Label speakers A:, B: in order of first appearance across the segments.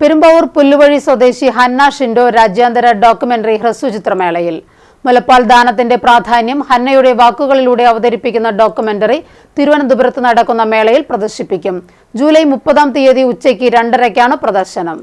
A: പെരുമ്പാവൂർ പുല്ലുവഴി സ്വദേശി ഹന്ന ഷിൻഡോ രാജ്യാന്തര ഡോക്യുമെന്ററി ഹ്രസ്വചിത്രമേളയിൽ. മുലപ്പാൽ ദാനത്തിന്റെ പ്രാധാന്യം ഹന്നയുടെ വാക്കുകളിലൂടെ അവതരിപ്പിക്കുന്ന ഡോക്യുമെന്ററി തിരുവനന്തപുരത്ത് നടക്കുന്ന മേളയിൽ പ്രദർശിപ്പിക്കും. ജൂലൈ മുപ്പതാം തീയതി ഉച്ചയ്ക്ക് രണ്ടരയ്ക്കാണ് പ്രദർശനം.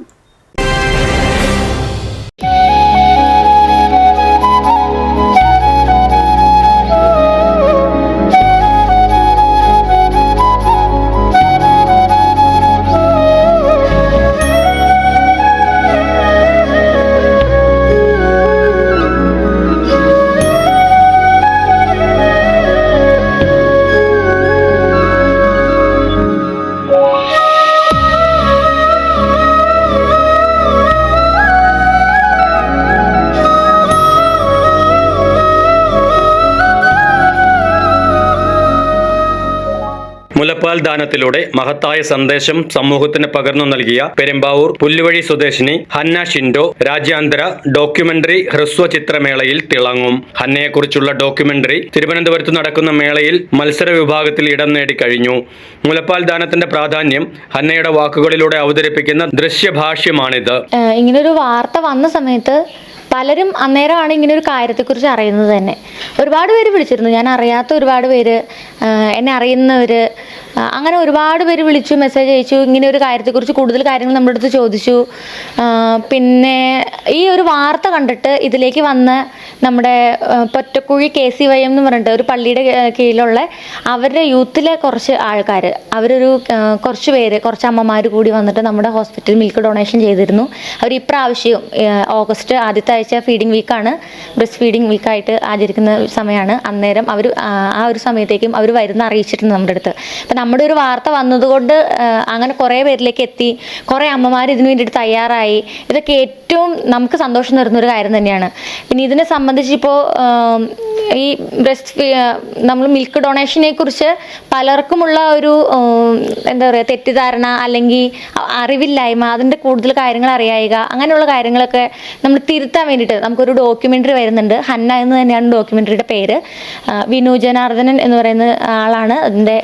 B: മുലപ്പാൽ ദാനത്തിലൂടെ മഹത്തായ സന്ദേശം സമൂഹത്തിന് പകർന്നു നൽകിയ പെരുമ്പാവൂർ പുല്ലുവഴി സ്വദേശിനി ഹന്ന ഷിൻഡോ രാജ്യാന്തര ഡോക്യുമെന്ററി ഹ്രസ്വ ചിത്രമേളയിൽ തിളങ്ങും. ഹന്നയെക്കുറിച്ചുള്ള ഡോക്യുമെന്ററി തിരുവനന്തപുരത്ത് നടക്കുന്ന മേളയിൽ മത്സര വിഭാഗത്തിൽ ഇടം നേടിക്കഴിഞ്ഞു മുലപ്പാൽ ദാനത്തിന്റെ പ്രാധാന്യം ഹന്നയുടെ വാക്കുകളിലൂടെ അവതരിപ്പിക്കുന്ന ദൃശ്യഭാഷ്യമാണിത്.
C: ഇങ്ങനൊരു വാർത്ത വന്ന സമയത്ത് പലരും അന്നേരമാണ് ഇങ്ങനെ ഒരു കാര്യത്തെക്കുറിച്ച് അറിയുന്നത് തന്നെ. ഒരുപാട് പേര് വിളിച്ചിരുന്നു. ഞാൻ അറിയാത്ത ഒരുപാട് പേര് എന്നെ അറിയുന്നവർ അങ്ങനെ ഒരുപാട് പേര് വിളിച്ചു മെസ്സേജ് അയച്ചു ഇങ്ങനെ ഒരു കാര്യത്തെക്കുറിച്ച് കൂടുതൽ കാര്യങ്ങൾ നമ്മുടെ അടുത്ത് ചോദിച്ചു പിന്നെ ഈ ഒരു വാർത്ത കണ്ടിട്ട് ഇതിലേക്ക് വന്ന് നമ്മുടെ Pottakuzhi K C Y M എന്ന് പറഞ്ഞിട്ട് ഒരു പള്ളിയുടെ കീഴിലുള്ള അവരുടെ യൂത്തിലെ കുറച്ച് ആൾക്കാർ അവരൊരു കുറച്ച് പേര് കുറച്ച് അമ്മമാർ കൂടി വന്നിട്ട് നമ്മുടെ ഹോസ്പിറ്റലിൽ മിൽക്ക് ഡൊണേഷൻ ചെയ്തിരുന്നു. അവർ ഇപ്രാവശ്യം ഓഗസ്റ്റ് ആദ്യത്തെ ആഴ്ച ഫീഡിങ് വീക്കാണ് ബ്രസ്റ്റ് ഫീഡിങ് വീക്കായിട്ട് ആചരിക്കുന്ന സമയമാണ് അന്നേരം അവർ ആ ഒരു സമയത്തേക്കും അവർ വരുന്ന അറിയിച്ചിട്ടുണ്ട് നമ്മുടെ അടുത്ത്. അപ്പം നമ്മുടെ ഒരു വാർത്ത വന്നതുകൊണ്ട് അങ്ങനെ കുറേ പേരിലേക്ക് എത്തി. കുറേ അമ്മമാർ ഇതിനു വേണ്ടിയിട്ട് തയ്യാറായി. ഇതൊക്കെ ഏറ്റവും നമുക്ക് സന്തോഷം തരുന്ന ഒരു കാര്യം തന്നെയാണ്. പിന്നെ ഇതിനെ സംബന്ധിച്ച് ഇപ്പോൾ ഈ ബ്രസ്റ്റ് നമ്മൾ മിൽക്ക് ഡൊണേഷനെ കുറിച്ച് പലർക്കുമുള്ള ഒരു എന്താ പറയുക തെറ്റിദ്ധാരണ അല്ലെങ്കിൽ അറിവില്ലായ്മ അതിന്റെ കൂടുതൽ കാര്യങ്ങൾ അറിയായിക അങ്ങനെയുള്ള കാര്യങ്ങളൊക്കെ നമ്മൾ തിരുത്താൻ വേണ്ടിയിട്ട് നമുക്കൊരു ഡോക്യുമെന്ററി വരുന്നുണ്ട്. ഹന്ന എന്ന് തന്നെയാണ് ഡോക്യുമെന്ററിയുടെ പേര്. വിനു ജനാർദ്ദനൻ എന്ന് പറയുന്ന ആളാണ് അതിന്റെ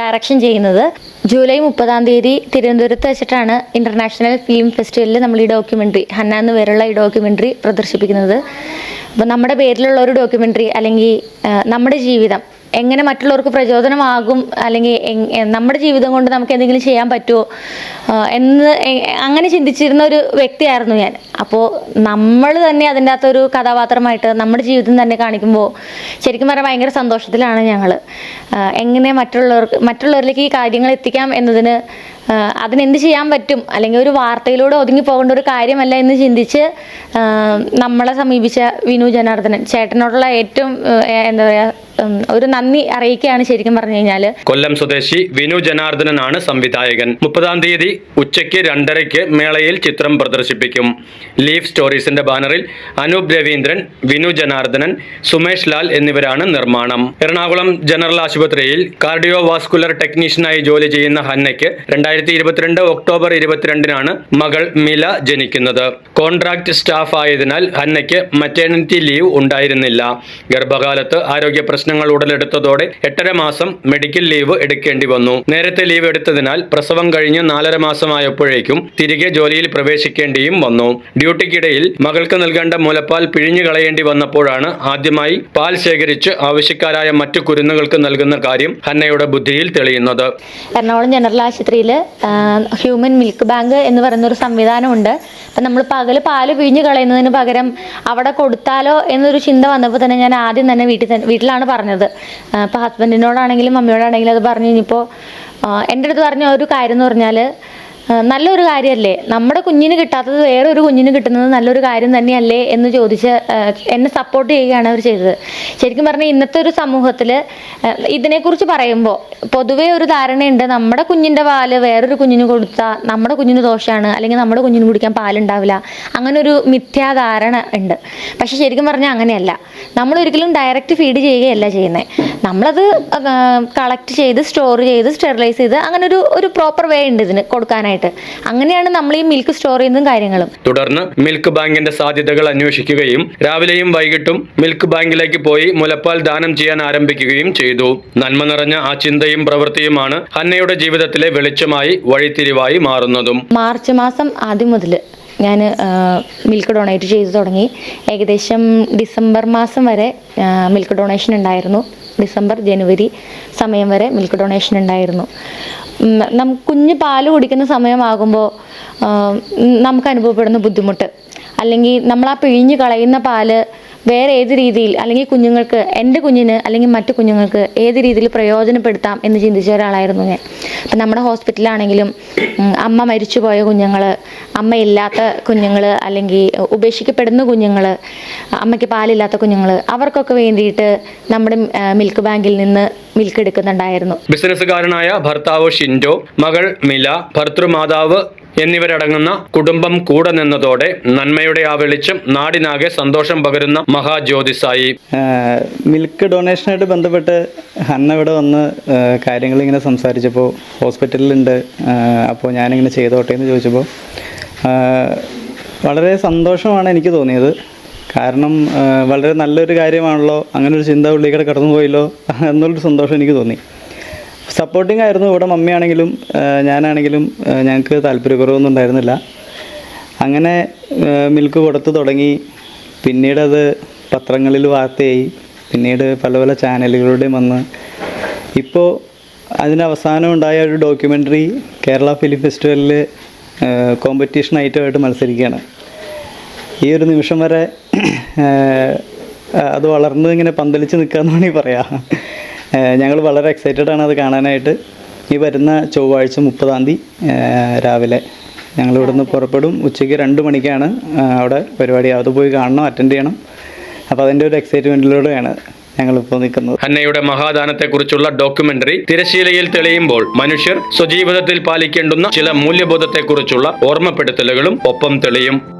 C: ഡയറക്ഷൻ ചെയ്യുന്നത്. ജൂലൈ മുപ്പതാം തീയതി തിരുവനന്തപുരത്ത് വെച്ചിട്ടാണ് ഇന്റർനാഷണൽ ഫിലിം ഫെസ്റ്റിവലിൽ നമ്മൾ ഈ ഡോക്യുമെന്ററി ഹന്ന എന്ന് പേരുള്ള ഈ ഡോക്യുമെന്ററി പ്രദർശിപ്പിക്കുന്നത്. അപ്പോൾ നമ്മുടെ പേരിലുള്ള ഒരു ഡോക്യുമെന്ററി അല്ലെങ്കിൽ നമ്മുടെ ജീവിതം എങ്ങനെ മറ്റുള്ളവർക്ക് പ്രചോദനമാകും അല്ലെങ്കിൽ നമ്മുടെ ജീവിതം കൊണ്ട് നമുക്ക് എന്തെങ്കിലും ചെയ്യാൻ പറ്റുമോ എന്ന് അങ്ങനെ ചിന്തിച്ചിരുന്ന ഒരു വ്യക്തിയായിരുന്നു ഞാൻ. അപ്പോൾ നമ്മൾ തന്നെ അതിന്റെ അകത്തൊരു കഥാപാത്രമായിട്ട് നമ്മുടെ ജീവിതം തന്നെ കാണിക്കുമ്പോൾ ശരിക്കും പറഞ്ഞാൽ ഭയങ്കര സന്തോഷത്തിലാണ് ഞങ്ങൾ എങ്ങനെ മറ്റുള്ളവർക്ക് മറ്റുള്ളവരിലേക്ക് ഈ കാര്യങ്ങൾ എത്തിക്കാം എന്നതിന് അതിനെന്ത് ചെയ്യാൻ പറ്റും? അല്ലെങ്കിൽ ഒരു വാർത്തയിലൂടെ ഒതുങ്ങി പോകേണ്ട ഒരു കാര്യമല്ല എന്ന് ചിന്തിച്ച് നമ്മളെ സമീപിച്ച വിനു ജനാർദ്ദനൻ ചേട്ടനോടുള്ള ഏറ്റവും എന്താ പറയുക ഒരു നന്ദി അറിയിക്കുകയാണ് ശരിക്കും പറഞ്ഞു കഴിഞ്ഞാൽ
B: കൊല്ലം സ്വദേശി വിനു ജനാർദ്ദനനാണ് സംവിധായകൻ. മുപ്പതാം തീയതി ഉച്ചയ്ക്ക് രണ്ടരയ്ക്ക് മേളയിൽ ചിത്രം പ്രദർശിപ്പിക്കും. ലീഫ് സ്റ്റോറീസിന്റെ ബാനറിൽ അനൂപ് രവീന്ദ്രൻ വിനു ജനാർദ്ദനൻ സുമേഷ് ലാൽ എന്നിവരാണ് നിർമ്മാണം. എറണാകുളം ജനറൽ ആശുപത്രിയിൽ കാർഡിയോ വാസ്കുലർ ടെക്നീഷ്യനായി ജോലി ചെയ്യുന്ന ഹന്നയ്ക്ക് രണ്ടായിരത്തി ഇരുപത്തിരണ്ട് ഒക്ടോബർ ഇരുപത്തിരണ്ടിനാണ് മകൾ മില ജനിക്കുന്നത്. കോൺട്രാക്ട് സ്റ്റാഫ് ആയതിനാൽ ഹന്നയ്ക്ക് മറ്റേണിറ്റി ലീവ് ഉണ്ടായിരുന്നില്ല. ഗർഭകാലത്ത് ആരോഗ്യ പ്രശ്നങ്ങൾ ഉടലെടുത്തതോടെ എട്ടര മാസം മെഡിക്കൽ ലീവ് എടുക്കേണ്ടി വന്നു. നേരത്തെ ലീവ് എടുത്തതിനാൽ പ്രസവം കഴിഞ്ഞ് നാലര മാസമായപ്പോഴേക്കും തിരികെ ജോലിയിൽ പ്രവേശിക്കേണ്ടിയും വന്നു. ഡ്യൂട്ടിക്കിടയിൽ മകൾക്ക് നൽകേണ്ട മുലപ്പാൽ പിഴിഞ്ഞു കളയേണ്ടി വന്നപ്പോഴാണ് ആദ്യമായി പാൽ ശേഖരിച്ച് ആവശ്യക്കാരായ മറ്റു കുരുന്നുകൾക്ക് നൽകുന്ന കാര്യം ഹന്നയുടെ ബുദ്ധിയിൽ തെളിയുന്നത്.
C: എറണാകുളം ജനറൽ ആശുപത്രിയിൽ ഹ്യൂമൻ മിൽക്ക് ബാങ്ക് എന്ന് പറയുന്ന ഒരു സംവിധാനമുണ്ട്. അപ്പം നമ്മൾ പകൽ പാൽ പിഴിഞ്ഞ് കളയുന്നതിന് പകരം അവിടെ കൊടുത്താലോ എന്നൊരു ചിന്ത വന്നപ്പോൾ തന്നെ ഞാൻ ആദ്യം തന്നെ വീട്ടിൽ തന്നെ വീട്ടിലാണ് പറഞ്ഞത്. അപ്പോൾ ഹസ്ബൻഡിനോടാണെങ്കിലും മമ്മിയോടാണെങ്കിലും അത് പറഞ്ഞു കഴിഞ്ഞപ്പോൾ എന്റെ അടുത്ത് പറഞ്ഞ ഒരു കാര്യം എന്ന് പറഞ്ഞാൽ നല്ലൊരു കാര്യമല്ലേ നമ്മുടെ കുഞ്ഞിന് കിട്ടാത്തത് വേറൊരു കുഞ്ഞിന് കിട്ടുന്നത് നല്ലൊരു കാര്യം തന്നെയല്ലേ എന്ന് ചോദിച്ച് എന്നെ സപ്പോർട്ട് ചെയ്യുകയാണ് അവർ ചെയ്തത്. ശരിക്കും പറഞ്ഞാൽ ഇന്നത്തെ ഒരു സമൂഹത്തിൽ ഇതിനെക്കുറിച്ച് പറയുമ്പോൾ പൊതുവേ ഒരു ധാരണയുണ്ട് നമ്മുടെ കുഞ്ഞിന്റെ പാൽ വേറൊരു കുഞ്ഞിന് കൊടുത്താൽ നമ്മുടെ കുഞ്ഞിന് ദോഷമാണ് അല്ലെങ്കിൽ നമ്മുടെ കുഞ്ഞിന് കുടിക്കാൻ പാലുണ്ടാവില്ല. അങ്ങനെ ഒരു മിഥ്യാധാരണ ഉണ്ട്. പക്ഷെ ശരിക്കും പറഞ്ഞാൽ അങ്ങനെയല്ല. നമ്മൾ ഒരിക്കലും ഡയറക്റ്റ് ഫീഡ് ചെയ്യുകയല്ല ചെയ്യുന്നത് നമ്മളത് കളക്ട് ചെയ്ത് സ്റ്റോർ ചെയ്ത് സ്റ്റെറിലൈസ് ചെയ്ത് അങ്ങനെ ഒരു ഒരു പ്രോപ്പർ വേ ഉണ്ട് ഇതിന് കൊടുക്കാനായിട്ട്. അങ്ങനെയാണ് നമ്മൾ ഈ മിൽക്ക് സ്റ്റോർ ചെയ്യുന്നതും കാര്യങ്ങളും.
B: തുടർന്ന് മിൽക്ക് ബാങ്കിന്റെ സാധ്യതകൾ അന്വേഷിക്കുകയും രാവിലെയും വൈകിട്ടും മിൽക്ക് ബാങ്കിലേക്ക് പോയി മുലപ്പാൽ ദാനം ചെയ്യാൻ ആരംഭിക്കുകയും ചെയ്തു. നന്മ നിറഞ്ഞ ആ ചിന്തയും പ്രവൃത്തിയുമാണ് ഹന്നയുടെ ജീവിതത്തിലെ വെളിച്ചമായി വഴിത്തിരിവായി മാറുന്നതും.
C: മാർച്ച് മാസം ആദ്യം മുതൽ ഞാൻ മിൽക്ക് ഡൊണേറ്റ് ചെയ്തു തുടങ്ങി. ഏകദേശം ഡിസംബർ മാസം വരെ മിൽക്ക് ഡൊണേഷൻ ഉണ്ടായിരുന്നു. ഡിസംബർ ജനുവരി സമയം വരെ മിൽക്ക് ഡൊണേഷൻ ഉണ്ടായിരുന്നു. നം കുഞ്ഞ് പാൽ കുടിക്കുന്ന സമയമാകുമ്പോൾ നമുക്ക് അനുഭവപ്പെടുന്ന ബുദ്ധിമുട്ട്. അല്ലെങ്കിൽ നമ്മൾ ആ പിഴിഞ്ഞ് കളയുന്ന പാൽ വേറെ ഏത് രീതിയിൽ അല്ലെങ്കിൽ കുഞ്ഞുങ്ങൾക്ക് എന്റെ കുഞ്ഞിന് അല്ലെങ്കിൽ മറ്റു കുഞ്ഞുങ്ങൾക്ക് ഏത് രീതിയിൽ പ്രയോജനപ്പെടുത്താം എന്ന് ചിന്തിച്ച ഒരാളായിരുന്നു ഞാൻ. അപ്പം നമ്മുടെ ഹോസ്പിറ്റലാണെങ്കിലും അമ്മ അമ്മ മരിച്ചുപോയ കുഞ്ഞുങ്ങൾ അമ്മയില്ലാത്ത കുഞ്ഞുങ്ങൾ അല്ലെങ്കിൽ ഉപേക്ഷിക്കപ്പെടുന്ന കുഞ്ഞുങ്ങൾ അമ്മയ്ക്ക് പാലില്ലാത്ത കുഞ്ഞുങ്ങൾ അവർക്കൊക്കെ വേണ്ടിയിട്ട് നമ്മുടെ മിൽക്ക് ബാങ്കിൽ നിന്ന് മിൽക്ക് എടുക്കുന്നുണ്ടായിരുന്നു.
B: ബിസിനസ്സുകാരനായ ഭർത്താവ് ഷിൻഡോ മകൾ മില ഭർത്തൃമാതാവ് എന്നിവരടങ്ങുന്ന കുടുംബം കൂടെ നിന്നതോടെ നന്മയുടെ ആ വെളിച്ചം നാടിനാകെ സന്തോഷം പകരുന്ന മഹാജ്യോതിസായി.
D: മിൽക്ക് ഡൊണേഷനായിട്ട് ബന്ധപ്പെട്ട് ഹന്ന ഇവിടെ വന്ന് കാര്യങ്ങൾ ഇങ്ങനെ സംസാരിച്ചപ്പോൾ ഹോസ്പിറ്റലിലുണ്ട് അപ്പോൾ ഞാനിങ്ങനെ ചെയ്തോട്ടെ എന്ന് ചോദിച്ചപ്പോൾ വളരെ സന്തോഷമാണ് എനിക്ക് തോന്നിയത്. കാരണം വളരെ നല്ലൊരു കാര്യമാണല്ലോ അങ്ങനെ ഒരു ചിന്ത ഉള്ളിൽ കടന്നു പോയല്ലോ എന്നുള്ളൊരു സന്തോഷം എനിക്ക് തോന്നി. സപ്പോർട്ടിംഗ് ആയിരുന്നു ഇവിടെ മമ്മിയാണെങ്കിലും ഞാനാണെങ്കിലും ഞങ്ങൾക്ക് താല്പര്യക്കുറവൊന്നും ഉണ്ടായിരുന്നില്ല. അങ്ങനെ മിൽക്ക് കൊടുത്തു തുടങ്ങി. പിന്നീട് അത് പത്രങ്ങളിൽ വാർത്തയായി. പിന്നീട് പല പല ചാനലുകളുടെയും വന്ന്. ഇപ്പോൾ അതിന് അവസാനം ഉണ്ടായ ഒരു ഡോക്യുമെന്ററി കേരള ഫിലിം ഫെസ്റ്റിവലിൽ കോമ്പറ്റീഷൻ ഐറ്റമായിട്ട് മത്സരിക്കുകയാണ്. ഈ ഒരു നിമിഷം വരെ അത് വളർന്ന് ഇങ്ങനെ പന്തലിച്ച് എന്ന് വേണമെങ്കിൽ പറയാം. ഞങ്ങൾ വളരെ എക്സൈറ്റഡ് ആണ് അത് കാണാനായിട്ട്. ഈ വരുന്ന ചൊവ്വാഴ്ച മുപ്പതാം തീയതി രാവിലെ ഞങ്ങൾ ഇവിടുന്ന് പുറപ്പെടും. ഉച്ചയ്ക്ക് രണ്ട് മണിക്കാണ് അവിടെ പരിപാടി. അത് പോയി കാണണം അറ്റൻഡ് ചെയ്യണം. അപ്പോൾ അതിന്റെ ഒരു എക്സൈറ്റ്മെന്റിലൂടെയാണ് ഞങ്ങളിപ്പോൾ നിൽക്കുന്നത്.
B: കുറിച്ചുള്ള മഹാദാനത്തെക്കുറിച്ചുള്ള ഡോക്യുമെന്ററി തിരശീലയിൽ തെളിയുമ്പോൾ മനുഷ്യർ സ്വജീവിതത്തിൽ പാലിക്കേണ്ടുന്ന ചില മൂല്യബോധത്തെക്കുറിച്ചുള്ള ഓർമ്മപ്പെടുത്തലുകളും ഒപ്പം തെളിയും.